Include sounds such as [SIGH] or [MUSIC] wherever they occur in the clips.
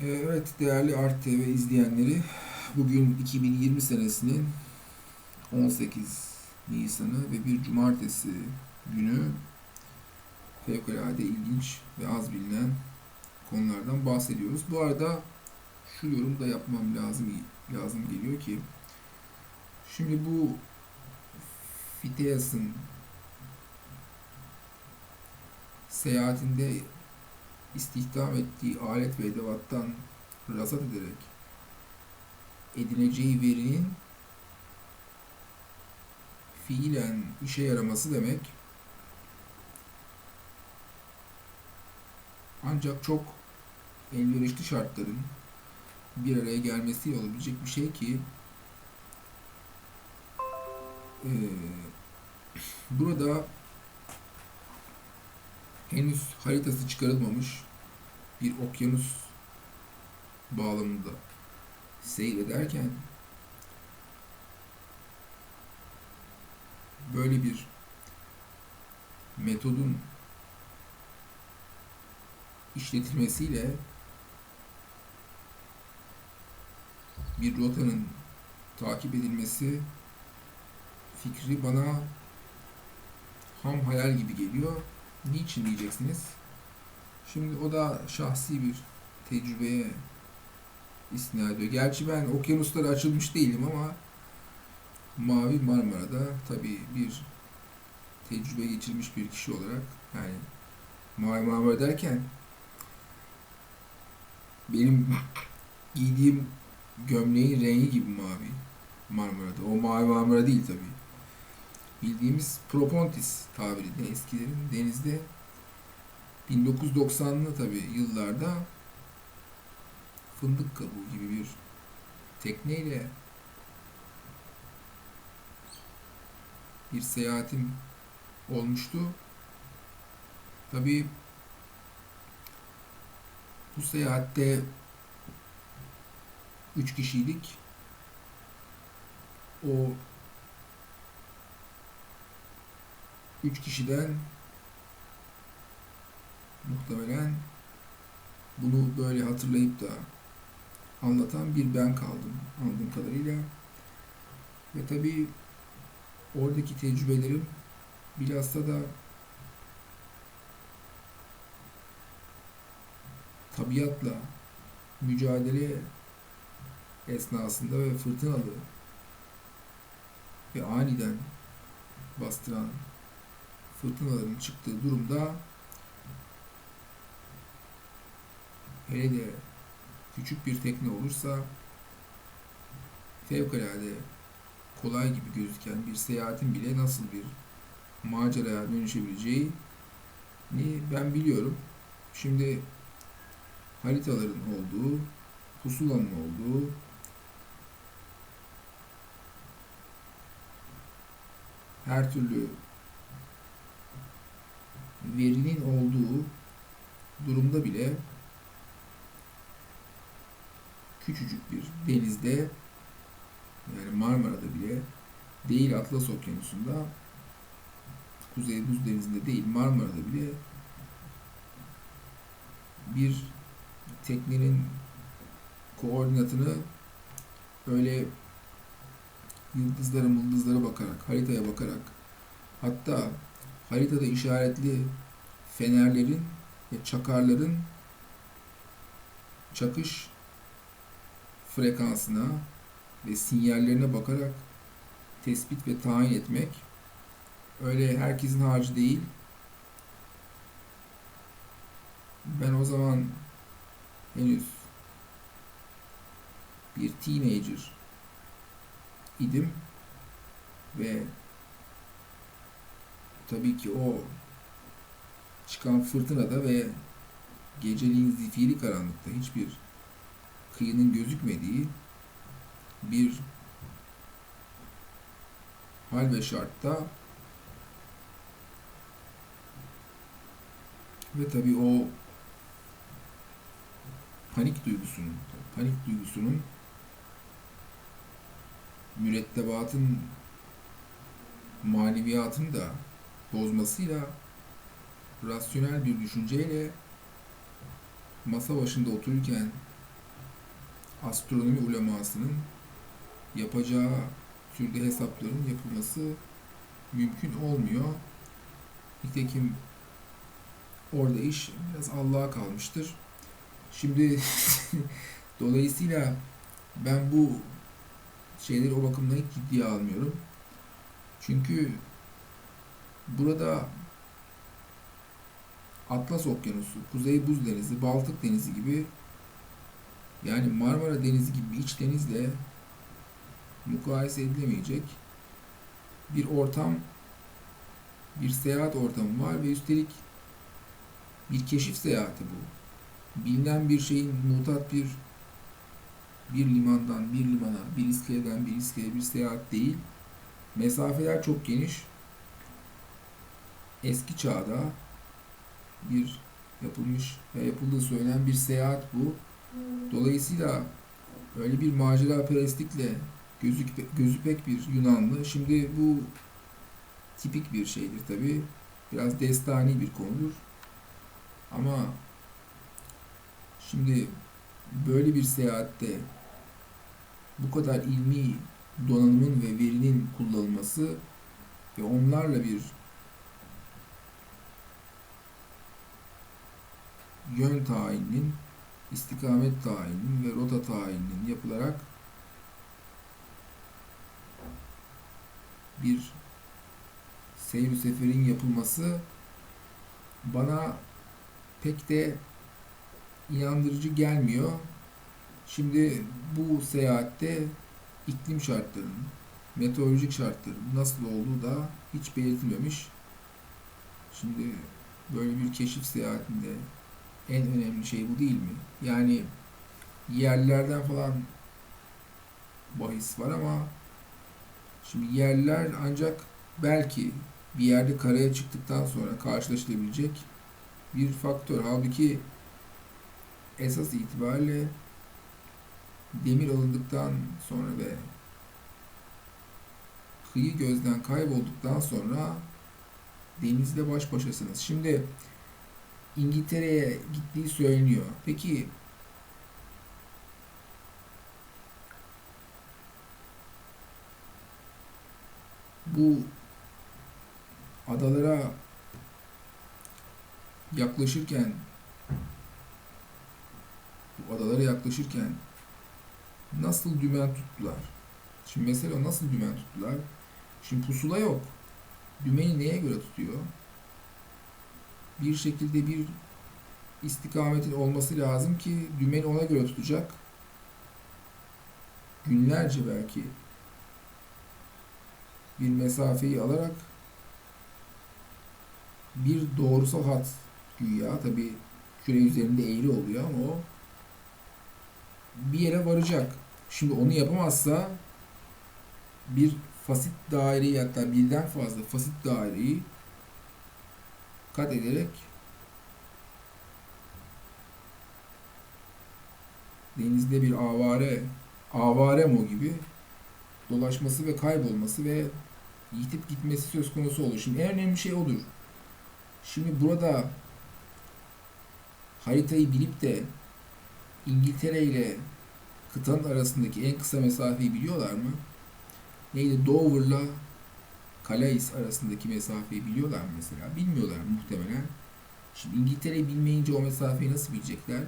Evet değerli Art TV izleyenleri bugün 2020 senesinin 18 Nisan'ı ve bir cumartesi günü fevkalade ilginç ve az bilinen konulardan bahsediyoruz. Bu arada şu yorum da yapmam lazım lazım geliyor ki şimdi bu Fiteas'ın seyahatinde istihdam ettiği alet ve edevattan razat ederek edineceği verinin fiilen işe yaraması demek. Ancak çok elverişli şartların bir araya gelmesiyle olabilecek bir şey ki eee, burada henüz haritası çıkarılmamış bir okyanus bağlamında seyrederken böyle bir metodun işletilmesiyle bir rotanın takip edilmesi fikri bana ham hayal gibi geliyor. Niçin diyeceksiniz? Şimdi o da şahsi bir tecrübeye istinad ediyor. Gerçi ben okyanuslara açılmış değilim ama Mavi Marmara'da tabii bir tecrübe geçirmiş bir kişi olarak yani Mavi Marmara derken benim giydiğim gömleğin rengi gibi mavi Marmara'da. O Mavi Marmara değil tabii. Bildiğimiz Propontis tabirinde eskilerin denizde 1990'lı tabii yıllarda fındık kabuğu gibi bir tekneyle bir seyahatim olmuştu. Tabii bu seyahatte üç kişiydik. O üç kişiden muhtemelen bunu böyle hatırlayıp da anlatan bir ben kaldım anladığım kadarıyla. Ve tabii oradaki tecrübelerim bilhassa da tabiatla mücadele esnasında ve fırtınalı ve aniden bastıran fırtınaların çıktığı durumda hele de küçük bir tekne olursa fevkalade kolay gibi gözüken bir seyahatin bile nasıl bir maceraya dönüşebileceğini ben biliyorum. Şimdi haritaların olduğu, pusulanın olduğu, her türlü verinin olduğu durumda bile küçücük bir denizde yani Marmara'da bile değil Atlas Okyanusu'nda Kuzey Buz Denizi'nde değil Marmara'da bile bir teknenin koordinatını öyle yıldızlara mıldızlara bakarak, haritaya bakarak hatta haritada işaretli fenerlerin ve çakarların çakış frekansına ve sinyallerine bakarak tespit ve tayin etmek öyle herkesin harcı değil. Ben o zaman henüz bir teenager idim ve tabii ki o çıkan fırtınada ve geceliğin zifiri karanlıkta hiçbir kıyının gözükmediği bir hal ve şartta ve tabii o panik duygusunun panik duygusunun mürettebatın maneviyatını da bozmasıyla rasyonel bir düşünceyle masa başında otururken astronomi ulemasının yapacağı türde hesapların yapılması mümkün olmuyor. Nitekim orada iş biraz Allah'a kalmıştır. Şimdi [LAUGHS] dolayısıyla ben bu şeyleri o bakımdan hiç ciddiye almıyorum. Çünkü burada Atlas Okyanusu, Kuzey Buz Denizi, Baltık Denizi gibi yani Marmara Denizi gibi iç denizle mukayese edilemeyecek bir ortam, bir seyahat ortamı var ve üstelik bir keşif seyahati bu. Bilinen bir şeyin mutat bir bir limandan bir limana, bir iskeleden bir iskeleye bir seyahat değil. Mesafeler çok geniş. Eski çağda bir yapılmış ve yapıldığı söylenen bir seyahat bu. Dolayısıyla öyle bir macera perestlikle gözü, gözü pek bir Yunanlı. Şimdi bu tipik bir şeydir tabi. Biraz destani bir konudur. Ama şimdi böyle bir seyahatte bu kadar ilmi donanımın ve verinin kullanılması ve onlarla bir yön tayininin, istikamet tayininin ve rota tayininin yapılarak bir seyir seferin yapılması bana pek de inandırıcı gelmiyor. Şimdi bu seyahatte iklim şartlarının, meteorolojik şartların nasıl olduğu da hiç belirtilmemiş. Şimdi böyle bir keşif seyahatinde en önemli şey bu değil mi? Yani yerlerden falan bahis var ama şimdi yerler ancak belki bir yerde karaya çıktıktan sonra karşılaşılabilecek bir faktör. Halbuki esas itibariyle demir alındıktan sonra ve kıyı gözden kaybolduktan sonra denizle baş başasınız. Şimdi İngiltere'ye gittiği söyleniyor. Peki bu adalara yaklaşırken bu adalara yaklaşırken nasıl dümen tuttular? Şimdi mesela nasıl dümen tuttular? Şimdi pusula yok. Dümeni neye göre tutuyor? Bir şekilde bir istikametin olması lazım ki dümeni ona göre tutacak. Günlerce belki bir mesafeyi alarak bir doğrusal hat güya tabi küre üzerinde eğri oluyor ama o bir yere varacak. Şimdi onu yapamazsa bir fasit daireyi hatta birden fazla fasit daireyi kat ederek denizde bir avare avare mo gibi dolaşması ve kaybolması ve yitip gitmesi söz konusu olur. Şimdi en önemli şey odur. Şimdi burada haritayı bilip de İngiltere ile kıtanın arasındaki en kısa mesafeyi biliyorlar mı? Neydi? Dover'la Calais arasındaki mesafeyi biliyorlar mı mesela? Bilmiyorlar muhtemelen. Şimdi İngiltere'yi bilmeyince o mesafeyi nasıl bilecekler?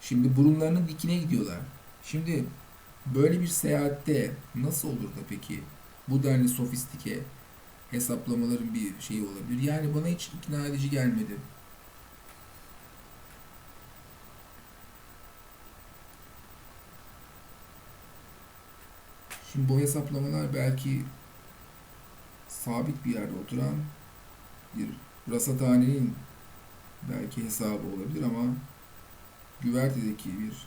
Şimdi burunlarının dikine gidiyorlar. Şimdi böyle bir seyahatte nasıl olur da peki bu denli sofistike hesaplamaların bir şeyi olabilir? Yani bana hiç ikna edici gelmedi. Şimdi bu hesaplamalar belki sabit bir yerde oturan bir rasathanenin belki hesabı olabilir ama güvertedeki bir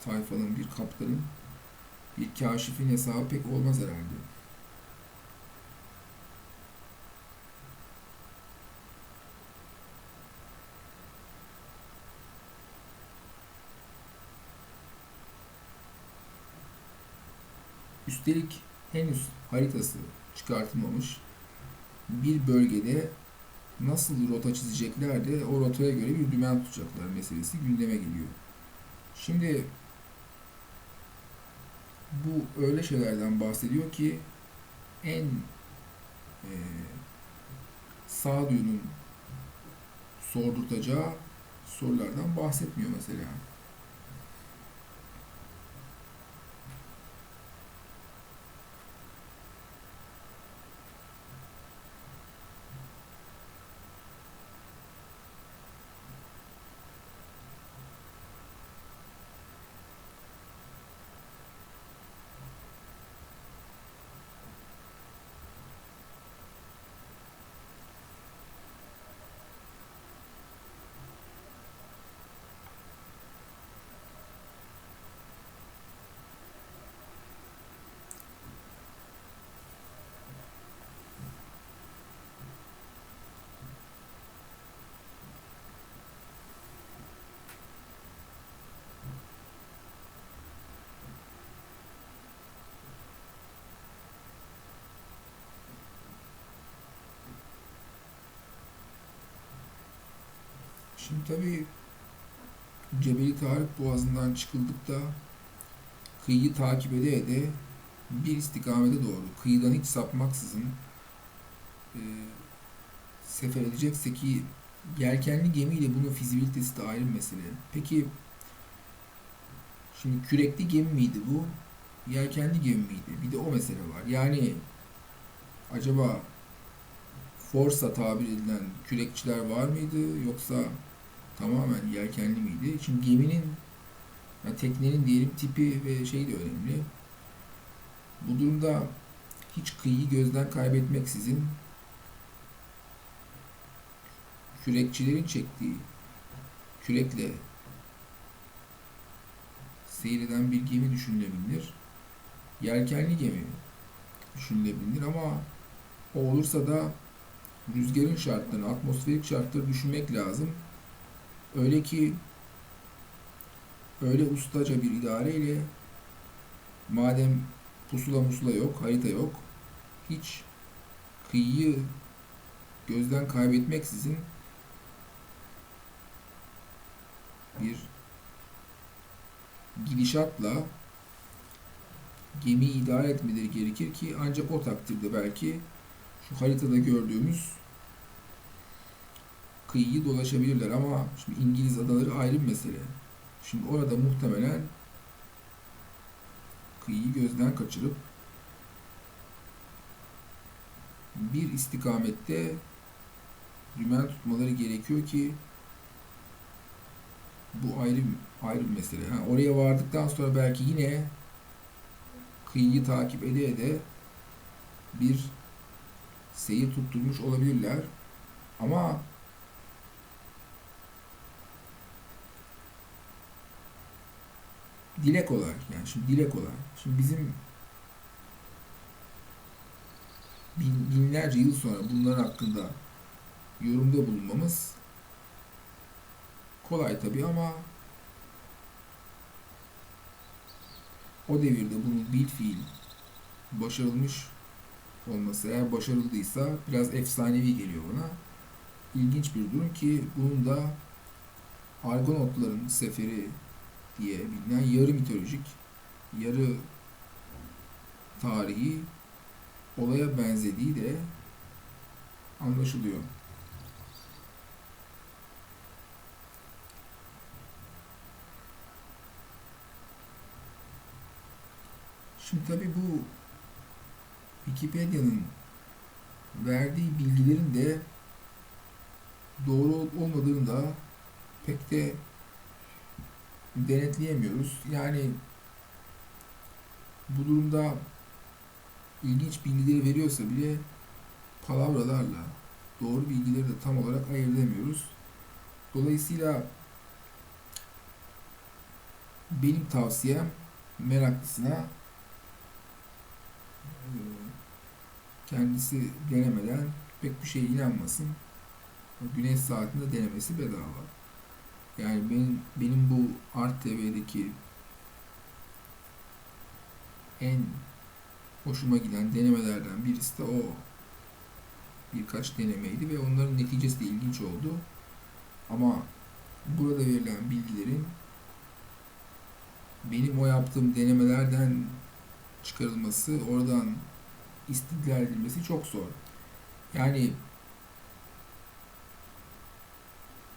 tayfanın, bir kaptanın, bir kaşifin hesabı pek olmaz herhalde. Üstelik henüz haritası çıkartılmamış bir bölgede nasıl rota çizecekler de o rotaya göre bir dümen tutacaklar meselesi gündeme geliyor. Şimdi bu öyle şeylerden bahsediyor ki en e, sağduyunun sordurtacağı sorulardan bahsetmiyor mesela. Şimdi tabii Cebeli Tarık Boğazı'ndan çıkıldıkta kıyıyı takip ede ede bir istikamete doğru kıyıdan hiç sapmaksızın e, sefer edecekse ki yelkenli gemiyle bunun fizibilitesi de ayrı mesele. Peki şimdi kürekli gemi miydi bu? Yelkenli gemi miydi? Bir de o mesele var. Yani acaba Forsa tabir edilen kürekçiler var mıydı yoksa tamamen yelkenli miydi? Şimdi geminin yani teknenin diyelim tipi ve şeyi de önemli. Bu durumda hiç kıyıyı gözden kaybetmeksizin kürekçilerin çektiği kürekle seyreden bir gemi düşünülebilir. Yelkenli gemi düşünülebilir ama o olursa da rüzgarın şartlarını, atmosferik şartları düşünmek lazım. Öyle ki öyle ustaca bir idareyle madem pusula musula yok, harita yok, hiç kıyıyı gözden kaybetmeksizin bir gidişatla gemiyi idare etmeleri gerekir ki ancak o takdirde belki şu haritada gördüğümüz kıyıyı dolaşabilirler ama şimdi İngiliz adaları ayrı bir mesele. Şimdi orada muhtemelen kıyıyı gözden kaçırıp bir istikamette dümen tutmaları gerekiyor ki bu ayrı ayrı bir mesele. Ha, oraya vardıktan sonra belki yine kıyıyı takip ede ede bir seyir tutturmuş olabilirler. Ama dile kolay. Yani şimdi dile kolay. Şimdi bizim bin, binlerce yıl sonra bunların hakkında yorumda bulunmamız kolay tabii ama o devirde bunun bil fiil başarılmış olması eğer başarıldıysa biraz efsanevi geliyor bana. İlginç bir durum ki bunun da Argonotların seferi diye bilinen yarı mitolojik, yarı tarihi olaya benzediği de anlaşılıyor. Şimdi tabi bu Wikipedia'nın verdiği bilgilerin de doğru olmadığını da pek de denetleyemiyoruz. Yani bu durumda ilginç bilgileri veriyorsa bile palavralarla doğru bilgileri de tam olarak ayırt edemiyoruz. Dolayısıyla benim tavsiyem meraklısına kendisi denemeden pek bir şeye inanmasın. Güneş saatinde denemesi bedava. Yani benim, benim bu Art TV'deki en hoşuma giden denemelerden birisi de o. Birkaç denemeydi ve onların neticesi de ilginç oldu. Ama burada verilen bilgilerin benim o yaptığım denemelerden çıkarılması, oradan istidlal edilmesi çok zor. Yani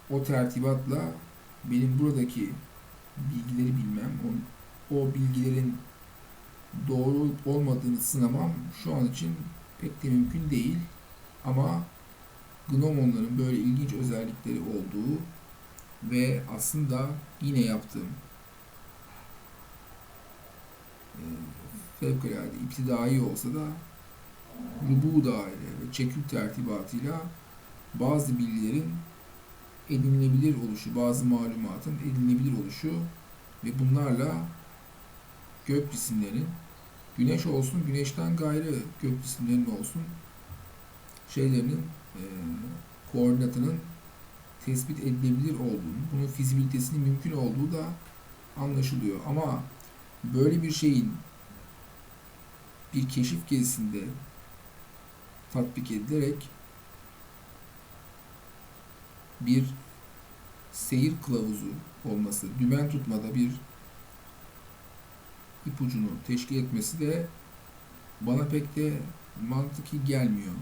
o tertibatla benim buradaki bilgileri bilmem, o, o bilgilerin doğru olmadığını sınamam şu an için pek de mümkün değil. Ama gnomonların böyle ilginç özellikleri olduğu ve aslında yine yaptığım e, fevkalade iptidai olsa da rubu daire ve çekül tertibatıyla bazı bilgilerin edinilebilir oluşu, bazı malumatın edinilebilir oluşu ve bunlarla gök cisimlerin güneş olsun, güneşten gayrı gök cisimlerinin olsun şeylerinin e, koordinatının tespit edilebilir olduğunu, bunun fizibilitesinin mümkün olduğu da anlaşılıyor. Ama böyle bir şeyin bir keşif gezisinde tatbik edilerek bir seyir kılavuzu olması, dümen tutmada bir ipucunu teşkil etmesi de bana pek de mantıki gelmiyor.